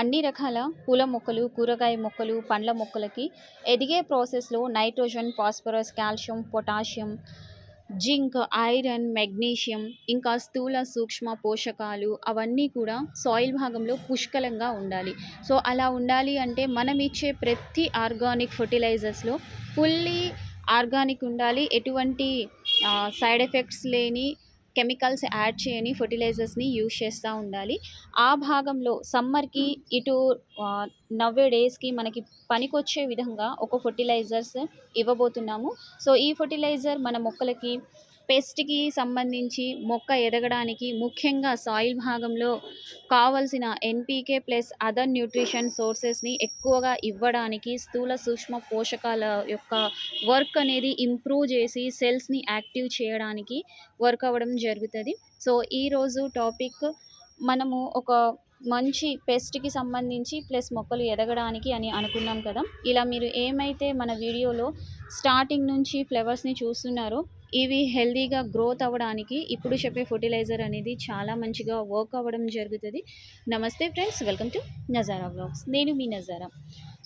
అన్ని రకాల పూల మొక్కలు కూరగాయ మొక్కలు పండ్ల మొక్కలకి ఎదిగే ప్రాసెస్లో nitrogen phosphorus calcium potassium zinc iron magnesium ఇంకా స్థూల సూక్ష్మ పోషకాలు అవన్నీ కూడా సాయిల్ భాగంలో పుష్కలంగా ఉండాలి. సో అలా ఉండాలి అంటే మనం ఇచ్చే ప్రతి ఆర్గానిక్ ఫర్టిలైజర్స్లో ఫుల్లీ ఆర్గానిక్ ఉండాలి. ఎటువంటి సైడ్ ఎఫెక్ట్స్ లేని కెమికల్స్ యాడ్ చేయని ఫర్టిలైజర్స్ని యూజ్ చేస్తూ ఉండాలి. ఆ భాగంలో సమ్మర్కి ఇటు నవ్వే డేస్కి మనకి పనికొచ్చే విధంగా ఒక ఫర్టిలైజర్స్ ఇవ్వబోతున్నాము. సో ఈ ఫర్టిలైజర్ మన మొక్కలకి పెస్ట్కి సంబంధించి మొక్క ఎదగడానికి ముఖ్యంగా సాయిల్ భాగంలో కావలసిన ఎన్పీకే ప్లస్ అదర్ న్యూట్రిషన్ సోర్సెస్ని ఎక్కువగా ఇవ్వడానికి స్థూల సూక్ష్మ పోషకాల యొక్క వర్క్ అనేది ఇంప్రూవ్ చేసి సెల్స్ని యాక్టివ్ చేయడానికి వర్క్ అవ్వడం జరుగుతుంది. సో ఈరోజు టాపిక్ మనము ఒక మంచి పెస్ట్కి సంబంధించి ప్లస్ మొక్కలు ఎదగడానికి అని అనుకున్నాం కదా. ఇలా మీరు ఏమైతే మన వీడియోలో స్టార్టింగ్ నుంచి ఫ్లవర్స్ని చూస్తున్నారో ఇవి హెల్దీగా గ్రోత్ అవ్వడానికి ఇప్పుడు చెప్పే ఫర్టిలైజర్ అనేది చాలా మంచిగా వర్క్ అవ్వడం జరుగుతుంది. నమస్తే friends welcome to Nazara blogs నేను మీ నజారా.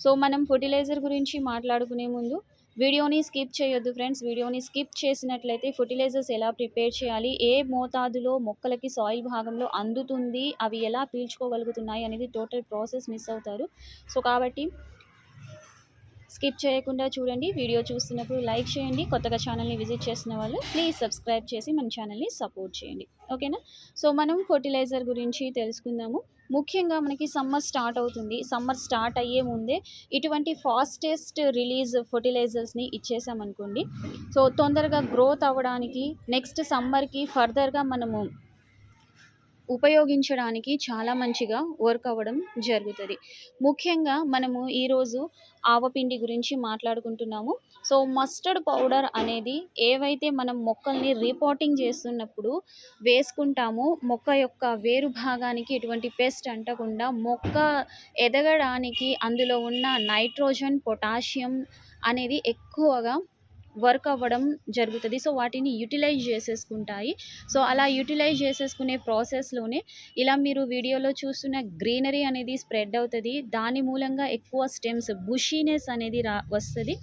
సో మనం ఫర్టిలైజర్ గురించి మాట్లాడుకునే ముందు వీడియోని స్కిప్ చేయొద్దు ఫ్రెండ్స్. వీడియోని స్కిప్ చేసినట్లయితే ఫర్టిలైజర్స్ ఎలా ప్రిపేర్ చేయాలి ఏ మోతాదులో మొక్కలకి సాయిల్ భాగంలో అందుతుంది అవి ఎలా పీల్చుకోగలుగుతున్నాయి అనేది టోటల్ ప్రాసెస్ మిస్ అవుతారు. సో కాబట్టి స్కిప్ చేయకుండా చూడండి. వీడియో చూస్తున్నప్పుడు లైక్ చేయండి. కొత్తగా ఛానల్ని విజిట్ చేసిన వాళ్ళు ప్లీజ్ సబ్స్క్రైబ్ చేసి మన ఛానల్ని సపోర్ట్ చేయండి. ఓకేనా? సో మనం ఫర్టిలైజర్ గురించి తెలుసుకుందాము. ముఖ్యంగా మనకి సమ్మర్ స్టార్ట్ అవుతుంది. సమ్మర్ స్టార్ట్ అయ్యే ముందే ఇటువంటి ఫాస్టెస్ట్ రిలీజ్ ఫర్టిలైజర్స్ని ఇచ్చేసామనుకోండి. సో తొందరగా గ్రోత్ అవ్వడానికి నెక్స్ట్ సమ్మర్కి ఫర్దర్గా మనము ఉపయోగించడానికి చాలా మంచిగా వర్క్ అవ్వడం జరుగుతుంది. ముఖ్యంగా మనము ఈరోజు ఆవపిండి గురించి మాట్లాడుకుంటున్నాము. సో మస్టర్డ్ పౌడర్ అనేది ఏవైతే మనం మొక్కల్ని రీపోటింగ్ చేస్తున్నప్పుడు వేసుకుంటామో మొక్క యొక్క వేరు భాగానికి ఎటువంటి పెస్ట్ అంటకుండా మొక్క ఎదగడానికి అందులో ఉన్న నైట్రోజన్ పొటాషియం అనేది ఎక్కువగా వర్క్ అవ్వడం జరుగుతుంది. సో వాటిని యూటిలైజ్ చేసేసుకుంటాయి. సో అలా యూటిలైజ్ చేసేసుకునే ప్రాసెస్లోనే ఇలా మీరు వీడియోలో చూస్తున్న గ్రీనరీ అనేది స్ప్రెడ్ అవుతుంది. దాని మూలంగా ఎక్కువ స్టెమ్స్ బుషీనెస్ అనేది రా వస్తుంది.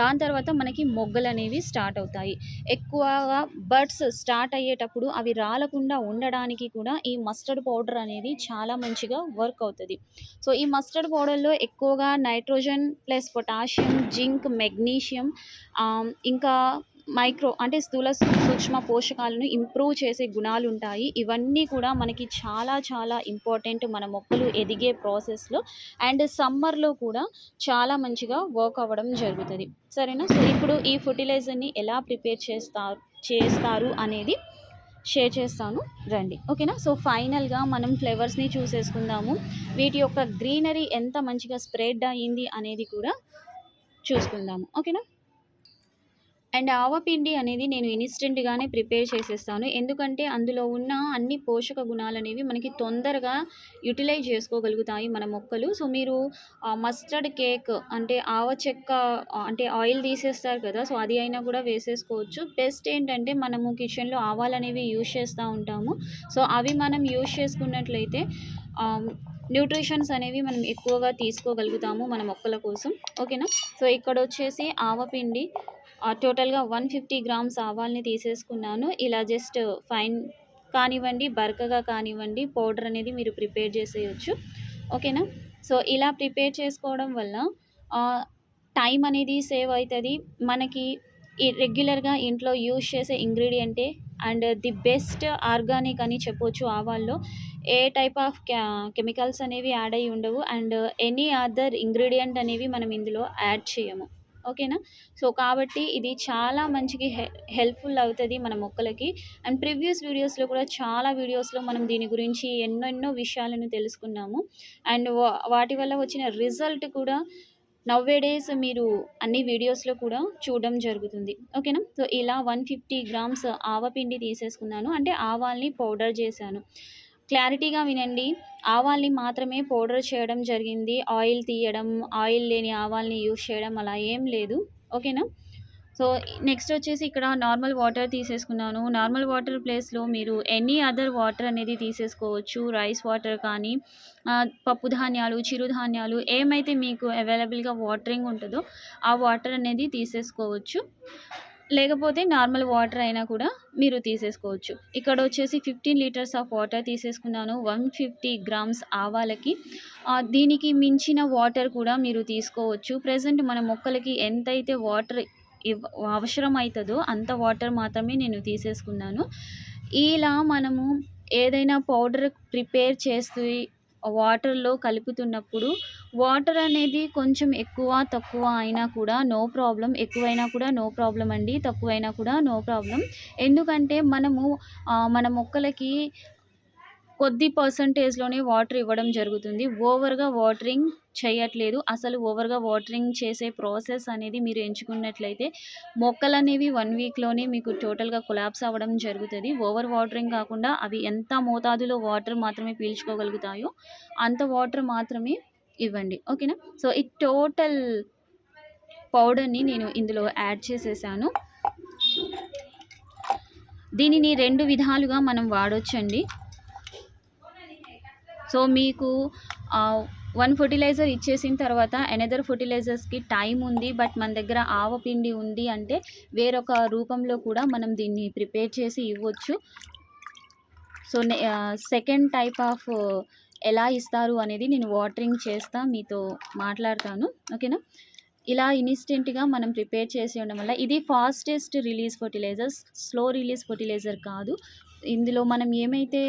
దాని తర్వాత మనకి మొగ్గలు అనేవి స్టార్ట్ అవుతాయి. ఎక్కువగా బర్డ్స్ స్టార్ట్ అయ్యేటప్పుడు అవి రాలకుండా ఉండడానికి కూడా ఈ మస్టర్డ్ పౌడర్ అనేది చాలా మంచిగా వర్క్ అవుతుంది. సో ఈ మస్టర్డ్ పౌడర్లో ఎక్కువగా nitrogen plus potassium zinc magnesium ఇంకా మైక్రో అంటే స్థూల సూక్ష్మ పోషకాలను ఇంప్రూవ్ చేసే గుణాలు ఉంటాయి. ఇవన్నీ కూడా మనకి చాలా చాలా ఇంపార్టెంట్ మన మొక్కలు ఎదిగే ప్రాసెస్లో. అండ్ సమ్మర్లో కూడా చాలా మంచిగా వర్క్ అవ్వడం జరుగుతుంది. సరేనా? సో ఇప్పుడు ఈ ఫర్టిలైజర్ని ఎలా ప్రిపేర్ చేస్తారు చేస్తారు అనేది షేర్ చేస్తాను. రండి. ఓకేనా? సో ఫైనల్గా మనం ఫ్లేవర్స్ని చూసేసుకుందాము. వీటి యొక్క గ్రీనరీ ఎంత మంచిగా స్ప్రెడ్ అయ్యింది అనేది కూడా చూసుకుందాము. ఓకేనా? అండ్ ఆవపిండి అనేది నేను ఇన్స్టెంట్గానే ప్రిపేర్ చేసేస్తాను. ఎందుకంటే అందులో ఉన్న అన్ని పోషక గుణాలు అనేవి మనకి తొందరగా యూటిలైజ్ చేసుకోగలుగుతాయి మన మొక్కలు. సో మీరు మస్టర్డ్ కేక్ అంటే ఆవ చెక్క అంటే ఆయిల్ తీసేస్తారు కదా సో అది అయినా కూడా వేసేసుకోవచ్చు. బెస్ట్ ఏంటంటే మనము కిచెన్లో ఆవాలు అనేవి యూజ్ చేస్తూ ఉంటాము. సో అవి మనం యూజ్ చేసుకున్నట్లయితే న్యూట్రిషన్స్ అనేవి మనం ఎక్కువగా తీసుకోగలుగుతాము మన మొక్కల కోసం. ఓకేనా? సో ఇక్కడ వచ్చేసి ఆవపిండి టోటల్గా వన్ ఫిఫ్టీ గ్రామ్స్ ఆవాల్ని తీసేసుకున్నాను. ఇలా జస్ట్ ఫైన్ కానివ్వండి బర్కగా కానివ్వండి పౌడర్ అనేది మీరు ప్రిపేర్ చేసేయచ్చు. ఓకేనా? సో ఇలా ప్రిపేర్ చేసుకోవడం వల్ల టైం అనేది సేవ్ అవుతుంది. మనకి రెగ్యులర్గా ఇంట్లో యూజ్ చేసే ఇంగ్రీడియంటే అండ్ ది బెస్ట్ ఆర్గానిక్ అని చెప్పొచ్చు ఆవాల్లో. ఏ టైప్ ఆఫ్ కెమికల్స్ అనేవి యాడ్ అయ్యి ఉండవు. అండ్ ఎనీ అదర్ ఇంగ్రీడియంట్ అనేవి మనం ఇందులో యాడ్ చేయము. ఓకేనా? సో కాబట్టి ఇది చాలా మంచికి హె హెల్ప్ఫుల్ అవుతుంది మన మొక్కలకి. అండ్ ప్రీవియస్ వీడియోస్లో కూడా చాలా వీడియోస్లో మనం దీని గురించి ఎన్నెన్నో విషయాలను తెలుసుకున్నాము. అండ్ వాటి వల్ల వచ్చిన రిజల్ట్ కూడా నవ్వే డేస్ మీరు అన్ని వీడియోస్లో కూడా చూడడం జరుగుతుంది. ఓకేనా? సో ఇలా వన్ ఫిఫ్టీ గ్రామ్స్ ఆవపిండి తీసేసుకున్నాను. అంటే ఆవాల్ని పౌడర్ చేశాను. క్లారిటీగా వినండి. ఆవాల్ని మాత్రమే పౌడర్ చేయడం జరిగింది. ఆయిల్ తీయడం ఆయిల్ లేని ఆవాల్ని యూస్ చేయడం అలా ఏం లేదు. ఓకేనా? సో నెక్స్ట్ వచ్చేసి ఇక్కడ నార్మల్ వాటర్ తీసేసుకున్నాను. నార్మల్ వాటర్ ప్లేస్లో మీరు ఎనీ అదర్ వాటర్ అనేది తీసేసుకోవచ్చు. రైస్ వాటర్ కానీ పప్పు ధాన్యాలు చిరుధాన్యాలు ఏమైతే మీకు అవైలబుల్గా వాటరింగ్ ఉంటుందో ఆ వాటర్ అనేది తీసేసుకోవచ్చు. లేకపోతే నార్మల్ వాటర్ అయినా కూడా మీరు తీసేసుకోవచ్చు. ఇక్కడ వచ్చేసి ఫిఫ్టీన్ లీటర్స్ ఆఫ్ వాటర్ తీసేసుకున్నాను. వన్ ఫిఫ్టీ గ్రామ్స్ ఆవాలకి. దీనికి మించిన వాటర్ కూడా మీరు తీసుకోవచ్చు. ప్రజెంట్ మన మొక్కలకి ఎంతైతే వాటర్ అవసరం అవుతుందో అంత వాటర్ మాత్రమే నేను తీసేసుకున్నాను. ఇలా మనము ఏదైనా పౌడర్ ప్రిపేర్ చేస్తూ వాటర్లో కలుపుతున్నప్పుడు వాటర్ అనేది కొంచెం ఎక్కువ తక్కువ అయినా కూడా నో ప్రాబ్లం ఎక్కువైనా కూడా నో ప్రాబ్లం అండి తక్కువైనా కూడా నో ప్రాబ్లం ఎందుకంటే మనము మన మొక్కలకి కొద్ది పర్సంటేజ్లోనే వాటర్ ఇవ్వడం జరుగుతుంది. ఓవర్గా వాటరింగ్ చేయట్లేదు. అసలు ఓవర్గా వాటరింగ్ చేసే ప్రాసెస్ అనేది మీరు ఎంచుకున్నట్లయితే మొక్కలు అనేవి వన్ వీక్లోనే మీకు టోటల్గా కొలాప్స్ అవ్వడం జరుగుతుంది. ఓవర్ వాటరింగ్ కాకుండా అవి ఎంత మోతాదులో వాటర్ మాత్రమే పీల్చుకోగలుగుతాయో అంత వాటర్ మాత్రమే ఇవ్వండి. ఓకేనా సో ఈ టోటల్ పౌడర్ని నేను ఇందులో యాడ్ చేసేసాను. దీనిని రెండు విధాలుగా మనం వాడొచ్చండి. సో మీకు వన్ ఫర్టిలైజర్ ఇచ్చేసిన తర్వాత ఎనదర్ ఫర్టిలైజర్స్కి టైం ఉంది బట్ మన దగ్గర ఆవపిండి ఉంది అంటే వేరొక రూపంలో కూడా మనం దీన్ని ప్రిపేర్ చేసి ఇవ్వచ్చు. సో సెకండ్ టైప్ ఆఫ్ ఎలా ఇస్తారు అనేది నేను వాటరింగ్ చేస్తా మీతో మాట్లాడతాను. ఓకేనా? ఇలా ఇన్స్టెంట్గా మనం ప్రిపేర్ చేసి ఉండడం వల్ల ఇది fastest release fertilizer slow release fertilizer కాదు. ఇందులో మనం ఏమైతే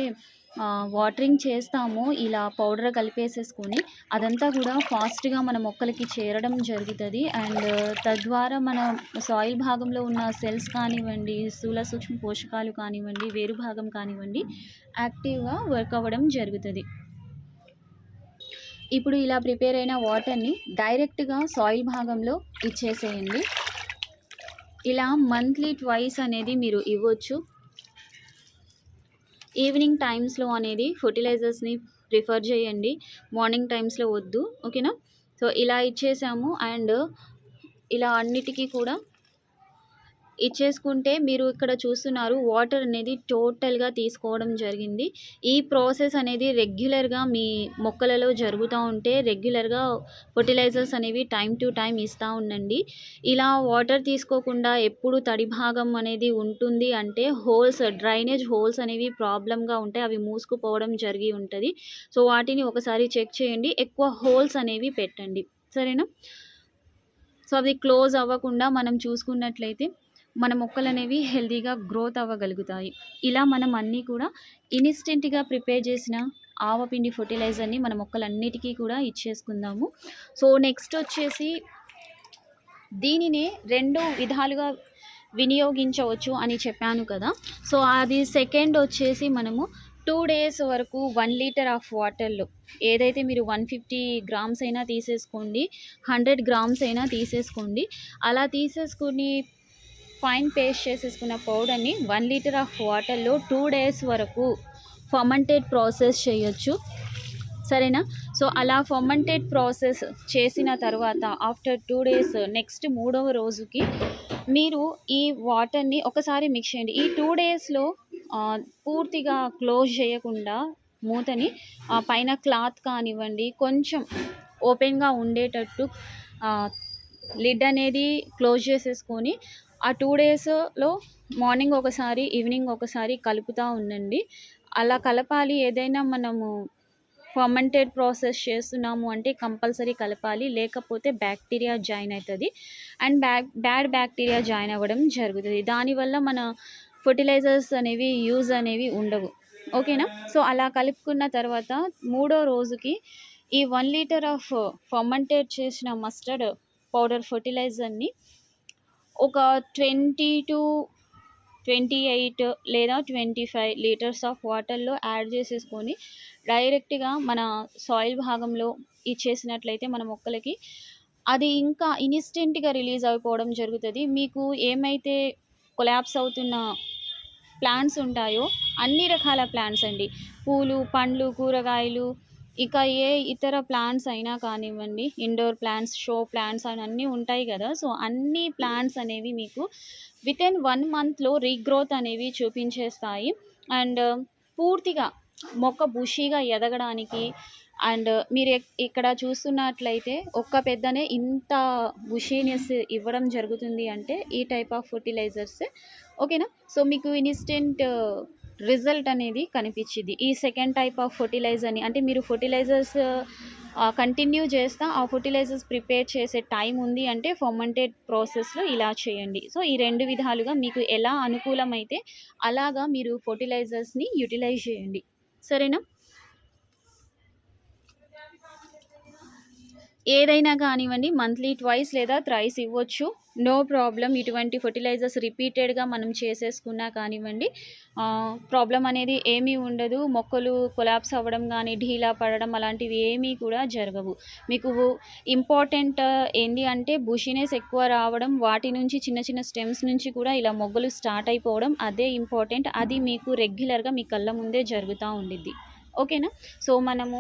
వాటరింగ్ చేస్తామో ఇలా పౌడర్ కలిపేసేసుకొని అదంతా కూడా ఫాస్ట్గా మన మొక్కలకి చేరడం జరుగుతుంది. అండ్ తద్వారా మన సాయిల్ భాగంలో ఉన్న సెల్స్ కానివ్వండి స్థూల సూక్ష్మ పోషకాలు కానివ్వండి వేరు భాగం కానివ్వండి యాక్టివ్గా వర్క్ అవ్వడం జరుగుతుంది. ఇప్పుడు ఇలా ప్రిపేర్ అయిన వాటర్ని డైరెక్ట్గా సాయిల్ భాగంలో ఇచ్చేసేయండి. ఇలా మంత్లీ ట్వైస్ అనేది మీరు ఇవ్వచ్చు. ఈవినింగ్ టైమ్స్లో అనేది ఫర్టిలైజర్స్ని ప్రిఫర్ చేయండి. మార్నింగ్ టైమ్స్లో వద్దు. ఓకేనా? సో ఇలా ఇచ్చేసాము. అండ్ ఇలా అన్నిటికీ కూడా ఇచ్చేసుకుంటే మీరు ఇక్కడ చూస్తున్నారు వాటర్ అనేది టోటల్గా తీసుకోవడం జరిగింది. ఈ ప్రాసెస్ అనేది రెగ్యులర్గా మీ మొక్కలలో జరుగుతూ ఉంటే రెగ్యులర్గా ఫర్టిలైజర్స్ అనేవి టైం టు టైం ఇస్తూ ఉండండి. ఇలా వాటర్ తీసుకోకుండా ఎప్పుడు తడి భాగం అనేది ఉంటుంది అంటే హోల్స్ డ్రైనేజ్ హోల్స్ అనేవి ప్రాబ్లంగా ఉంటాయి అవి మూసుకుపోవడం జరిగి ఉంటుంది. సో వాటిని ఒకసారి చెక్ చేయండి. ఎక్కువ హోల్స్ అనేవి పెట్టండి. సరేనా? సో అవి క్లోజ్ అవ్వకుండా మనం చూసుకున్నట్లయితే మన మొక్కలు అనేవి హెల్తీగా గ్రోత్ అవ్వగలుగుతాయి. ఇలా మనం అన్నీ కూడా ఇన్స్టెంట్గా ప్రిపేర్ చేసిన ఆవపిండి ఫర్టిలైజర్ని మన మొక్కలన్నిటికీ కూడా ఇచ్చేసుకుందాము. సో నెక్స్ట్ వచ్చేసి దీనినే రెండు విధాలుగా వినియోగించవచ్చు అని చెప్పాను కదా. సో అది సెకండ్ వచ్చేసి మనము టూ డేస్ వరకు వన్ లీటర్ ఆఫ్ వాటర్లో ఏదైతే మీరు వన్ ఫిఫ్టీ గ్రామ్స్ అయినా తీసేసుకోండి హండ్రెడ్ గ్రామ్స్ అయినా తీసేసుకోండి. అలా తీసేసుకుని ఫైన్ పేస్ట్ చేసేసుకున్న పౌడర్ని వన్ లీటర్ ఆఫ్ వాటర్లో టూ డేస్ వరకు ఫర్మంటెడ్ ప్రాసెస్ చేయొచ్చు. సరేనా? సో అలా ఫర్మంటెడ్ ప్రాసెస్ చేసిన తర్వాత ఆఫ్టర్ టూ డేస్ నెక్స్ట్ మూడవ రోజుకి మీరు ఈ వాటర్ని ఒకసారి మిక్స్ చేయండి. ఈ టూ డేస్లో పూర్తిగా క్లోజ్ చేయకుండా మూతని పైన క్లాత్ కానివ్వండి కొంచెం ఓపెన్గా ఉండేటట్టు లిడ్ అనేది క్లోజ్ చేసేసుకొని ఆ టూ డేస్లో మార్నింగ్ ఒకసారి ఈవినింగ్ ఒకసారి కలుపుతూ ఉండండి. అలా కలపాలి. ఏదైనా మనము ఫర్మెంటెడ్ ప్రాసెస్ చేస్తున్నాము అంటే కంపల్సరీ కలపాలి. లేకపోతే బ్యాక్టీరియా జాయిన్ అవుతుంది. And back bad bacteria join అవ్వడం జరుగుతుంది. దానివల్ల మన ఫర్టిలైజర్స్ అనేవి యూజ్ అనేవి ఉండవు. ఓకేనా? సో అలా కలుపుకున్న తర్వాత మూడో రోజుకి ఈ వన్ లీటర్ ఆఫ్ ఫర్మెంటేట్ చేసిన మస్టర్డ్ పౌడర్ ఫర్టిలైజర్ని ఒక ట్వంటీ టు ట్వంటీ ఎయిట్ లేదా ట్వంటీ ఫైవ్ లీటర్స్ ఆఫ్ వాటర్లో యాడ్ చేసేసుకొని డైరెక్ట్గా మన సాయిల్ భాగంలో ఇచ్చేసినట్లయితే మన మొక్కలకి అది ఇంకా ఇన్స్టెంట్గా రిలీజ్ అయిపోవడం జరుగుతుంది. మీకు ఏమైతే కొలాప్స్ అవుతున్న ప్లాంట్స్ ఉంటాయో అన్ని రకాల ప్లాంట్స్ అండి. పూలు పండ్లు కూరగాయలు ఇక ఏ ఇతర ప్లాంట్స్ అయినా కానివ్వండి ఇండోర్ ప్లాంట్స్ షో ప్లాంట్స్ అని అన్నీ ఉంటాయి కదా. సో అన్ని ప్లాంట్స్ అనేవి మీకు విత్ ఇన్ వన్ మంత్లో రీగ్రోత్ అనేవి చూపించేస్తాయి. అండ్ పూర్తిగా మొక్క బుషీగా ఎదగడానికి అండ్ మీరు ఇక్కడ చూస్తున్నట్లయితే ఒక్క పెద్దనే ఇంత బుషీనెస్ ఇవ్వడం జరుగుతుంది అంటే ఈ టైప్ ఆఫ్ ఫర్టిలైజర్స్ ఓకేనా? సో మీకు ఇన్స్టెంట్ రిజల్ట్ అనేది కనిపించింది. ఈ సెకండ్ టైప్ ఆఫ్ ఫర్టిలైజర్ని అంటే మీరు ఫర్టిలైజర్స్ కంటిన్యూ చేస్తా ఆ ఫర్టిలైజర్స్ ప్రిపేర్ చేసే టైం ఉంది అంటే ఫర్మెంటెడ్ ప్రాసెస్లో ఇలా చేయండి. సో ఈ రెండు విధాలుగా మీకు ఎలా అనుకూలమైతే అలాగా మీరు ఫర్టిలైజర్స్ని యూటిలైజ్ చేయండి. సరేనా? ఏదైనా కానివ్వండి మంత్లీ ట్వైస్ లేదా థ్రైస్ ఇవ్వచ్చు. No problem. ఇటువంటి ఫర్టిలైజర్స్ రిపీటెడ్గా మనం చేసేసుకున్నా కానివ్వండి ప్రాబ్లం అనేది ఏమీ ఉండదు. మొక్కలు కొలాప్స్ అవ్వడం కానీ ఢీలా పడడం అలాంటివి ఏమీ కూడా జరగవు. మీకు ఇంపార్టెంట్ ఏంటి అంటే బుషినెస్ ఎక్కువ రావడం వాటి నుంచి చిన్న చిన్న స్టెమ్స్ నుంచి కూడా ఇలా మొగ్గలు స్టార్ట్ అయిపోవడం అదే ఇంపార్టెంట్. అది మీకు రెగ్యులర్గా మీ కళ్ళ ముందే జరుగుతూ ఉండిద్ది. ఓకేనా? సో మనము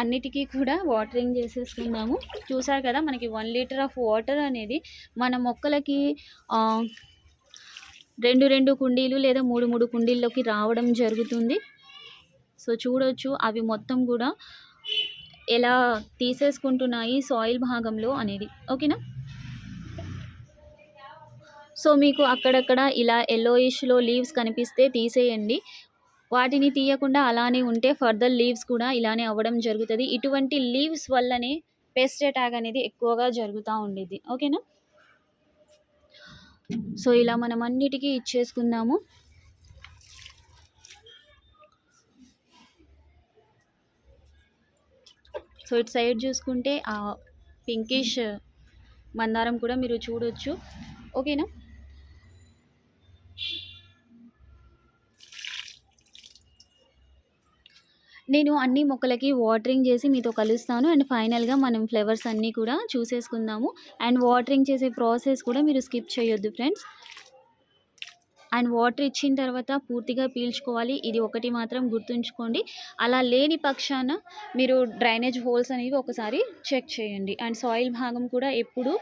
అన్నిటికీ కూడా వాటరింగ్ చేసేసుకున్నాము చూసారు కదా మనకి వన్ లీటర్ ఆఫ్ వాటర్ అనేది మన మొక్కలకి రెండు రెండు కుండీలు లేదా మూడు మూడు కుండీల్లోకి రావడం జరుగుతుంది. సో చూడొచ్చు అవి మొత్తం కూడా ఎలా తీసేసుకుంటున్నాయి సాయిల్ భాగంలో అనేది. ఓకేనా? సో మీకు అక్కడక్కడ ఇలా ఎల్లోయిష్లో లీవ్స్ కనిపిస్తే తీసేయండి. వాటిని తీయకుండా అలానే ఉంటే ఫర్దర్ లీవ్స్ కూడా ఇలానే అవ్వడం జరుగుతుంది. ఇటువంటి లీవ్స్ వల్లనే పెస్ట్ అటాక్ అనేది ఎక్కువగా జరుగుతూ ఉండేది ఓకేనా? సో ఇలా మనం అన్నిటికీ ఇచ్చేసుకుందాము. సో ఇటు సైడ్ చూసుకుంటే ఆ పింకిష్ మందారం కూడా మీరు చూడొచ్చు. ఓకేనా? నేను అన్ని మొక్కలకి వాటరింగ్ చేసి మీతో కలుస్తాను. అండ్ ఫైనల్గా మనం ఫ్లవర్స్ అన్నీ కూడా చూసేసుకుందాము. అండ్ వాటరింగ్ చేసే ప్రాసెస్ కూడా మీరు స్కిప్ చేయొద్దు ఫ్రెండ్స్ అండ్ వాటర్ ఇచ్చిన తర్వాత పూర్తిగా పీల్చుకోవాలి. ఇది ఒకటి మాత్రం గుర్తుంచుకోండి. అలా లేని పక్షాన మీరు డ్రైనేజ్ హోల్స్ అనేవి ఒకసారి చెక్ చేయండి. అండ్ సాయిల్ భాగం కూడా ఎప్పుడు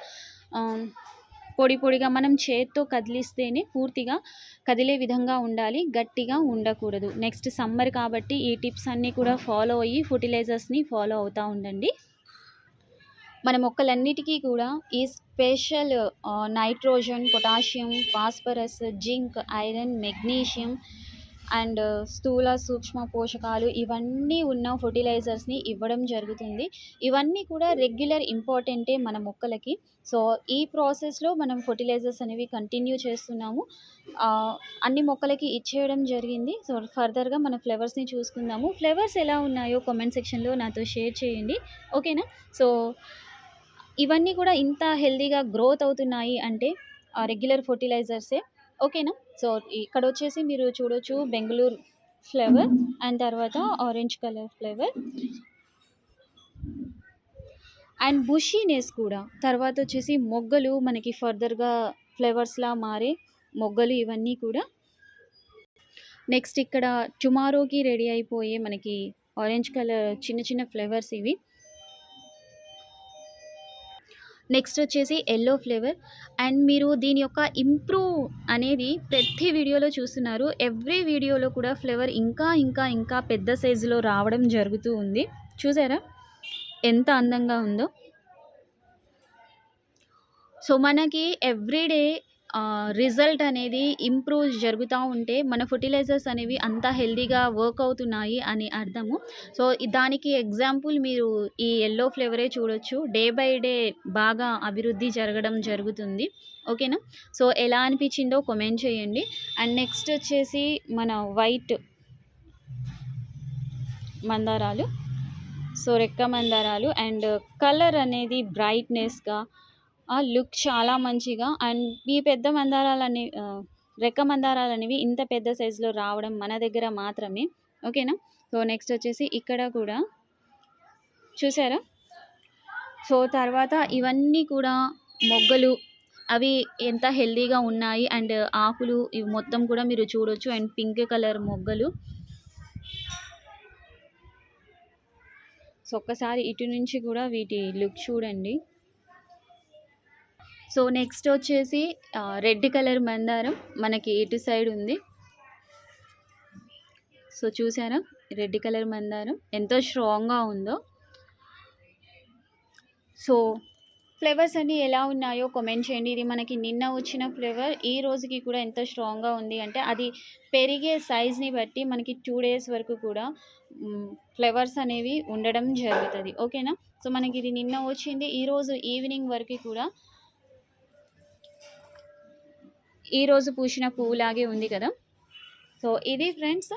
పొడి పొడిగా మనం చేత్తో కదిలిస్తేనే పూర్తిగా కదిలే విధంగా ఉండాలి గట్టిగా ఉండకూడదు. నెక్స్ట్ సమ్మర్ కాబట్టి ఈ టిప్స్ అన్నీ కూడా ఫాలో అయ్యి ఫర్టిలైజర్స్ని ఫాలో అవుతూ ఉండండి. మన మొక్కలన్నిటికీ కూడా ఈ special nitrogen potassium phosphorus zinc iron magnesium and స్థూల సూక్ష్మ పోషకాలు ఇవన్నీ ఉన్న ఫర్టిలైజర్స్ని ఇవ్వడం జరుగుతుంది. ఇవన్నీ కూడా రెగ్యులర్ ఇంపార్టెంటే మన మొక్కలకి. సో ఈ ప్రాసెస్లో మనం ఫర్టిలైజర్స్ అనేవి కంటిన్యూ చేస్తున్నాము. అన్ని మొక్కలకి ఇచ్చేయడం జరిగింది. సో ఫర్దర్గా మన ఫ్లేవర్స్ని చూసుకుందాము. ఫ్లేవర్స్ ఎలా ఉన్నాయో కామెంట్ సెక్షన్లో నాతో షేర్ చేయండి. ఓకేనా? సో ఇవన్నీ కూడా ఇంత హెల్దీగా గ్రోత్ అవుతున్నాయి అంటే రెగ్యులర్ ఫర్టిలైజర్సే. ఓకేనా? సో ఇక్కడ వచ్చేసి మీరు చూడొచ్చు బెంగళూరు ఫ్లేవర్ అండ్ తర్వాత orange colour flavour. And bushiness కూడా. తర్వాత వచ్చేసి మొగ్గలు మనకి ఫర్దర్గా ఫ్లేవర్స్లా మారే మొగ్గలు ఇవన్నీ కూడా. నెక్స్ట్ ఇక్కడ టుమారోకి రెడీ అయిపోయే మనకి ఆరెంజ్ కలర్ చిన్న చిన్న ఫ్లేవర్స్ ఇవి. నెక్స్ట్ వచ్చేసి ఎల్లో ఫ్లేవర్ అండ్ మీరు దీని యొక్క ఇంప్రూవ్ అనేది ప్రతి వీడియోలో చూస్తున్నారు. ఎవ్రీ వీడియోలో కూడా ఫ్లేవర్ ఇంకా ఇంకా ఇంకా పెద్ద సైజులో రావడం జరుగుతూ ఉంది. చూసారా? ఎంత అందంగా ఉందో. సో మనకి ఎవ్రీడే రిజల్ట్ అనేది ఇంప్రూవ్ జరుగుతూ ఉంటే మన ఫర్టిలైజర్స్ అనేవి అంత హెల్దీగా వర్క్ అవుతున్నాయి అని అర్థము. సో దానికి ఎగ్జాంపుల్ మీరు ఈ ఎల్లో ఫ్లేవరే చూడొచ్చు. డే బై డే బాగా అభివృద్ధి జరగడం జరుగుతుంది. ఓకేనా? సో ఎలా అనిపించిందో కమెంట్ చేయండి. అండ్ నెక్స్ట్ వచ్చేసి మన వైట్ మందారాలు. సో రెక్క మందారాలు. అండ్ కలర్ అనేది బ్రైట్నెస్గా ఆ లుక్ చాలా మంచిగా. అండ్ ఈ పెద్ద మందారాలు అనే రెక్క మందారాలు అనేవి ఇంత పెద్ద సైజులో రావడం మన దగ్గర మాత్రమే. ఓకేనా? సో నెక్స్ట్ వచ్చేసి ఇక్కడ కూడా చూసారా? సో తర్వాత ఇవన్నీ కూడా మొగ్గలు అవి ఎంత హెల్దీగా ఉన్నాయి. అండ్ ఆకులు ఇవి మొత్తం కూడా మీరు చూడొచ్చు. అండ్ పింక్ కలర్ మొగ్గలు. సో ఒక్కసారి ఇటు నుంచి కూడా వీటి లుక్ చూడండి. సో నెక్స్ట్ వచ్చేసి రెడ్ కలర్ మందారం మనకి ఇటు సైడ్ ఉంది. సో చూసారా? రెడ్ కలర్ మందారం ఎంతో స్ట్రాంగ్గా ఉందో. సో ఫ్లేవర్స్ అన్నీ ఎలా ఉన్నాయో కామెంట్ చేయండి. ఇది మనకి నిన్న వచ్చిన ఫ్లేవర్ ఈ రోజుకి కూడా ఎంత స్ట్రాంగ్గా ఉంది. అంటే అది పెరిగే సైజ్ని బట్టి మనకి టూ డేస్ వరకు కూడా ఫ్లేవర్స్ అనేవి ఉండడం జరుగుతుంది. ఓకేనా? సో మనకి ఇది నిన్న వచ్చింది. ఈరోజు ఈవినింగ్ వరకు కూడా ఈరోజు పూసిన పువ్వులాగే ఉంది కదా. సో ఇది ఫ్రెండ్స్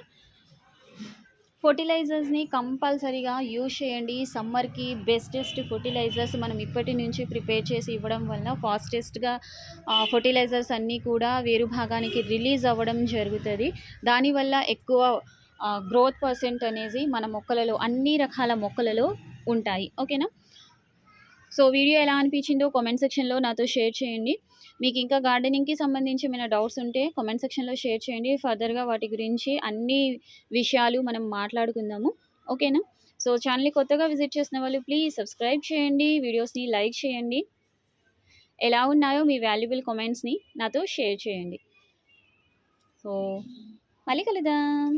ఫర్టిలైజర్స్ని కంపల్సరీగా యూజ్ చేయండి. సమ్మర్కి బెస్టెస్ట్ ఫర్టిలైజర్స్ మనం ఇప్పటి నుంచి ప్రిపేర్ చేసి ఇవ్వడం వల్ల ఫాస్టెస్ట్గా ఫర్టిలైజర్స్ అన్నీ కూడా వేరు భాగానికి రిలీజ్ అవ్వడం జరుగుతుంది. దానివల్ల ఎక్కువ గ్రోత్ పర్సెంట్ అనేది మన మొక్కలలో అన్ని రకాల మొక్కలలో ఉంటాయి. ఓకేనా? సో వీడియో ఎలా అనిపించిందో కామెంట్ సెక్షన్లో నాతో షేర్ చేయండి. మీకు ఇంకా గార్డెనింగ్కి సంబంధించి ఏమైనా డౌట్స్ ఉంటే కామెంట్ సెక్షన్లో షేర్ చేయండి. ఫర్దర్గా వాటి గురించి అన్ని విషయాలు మనం మాట్లాడుకుందాము. ఓకేనా సో ఛానల్ని కొత్తగా విజిట్ చేసిన వాళ్ళు ప్లీజ్ సబ్స్క్రైబ్ చేయండి. వీడియోస్ని లైక్ చేయండి. ఎలా ఉన్నాయో మీ వాల్యుబుల్ కామెంట్స్ని నాతో షేర్ చేయండి. సో మళ్ళీ కలుద్దాం.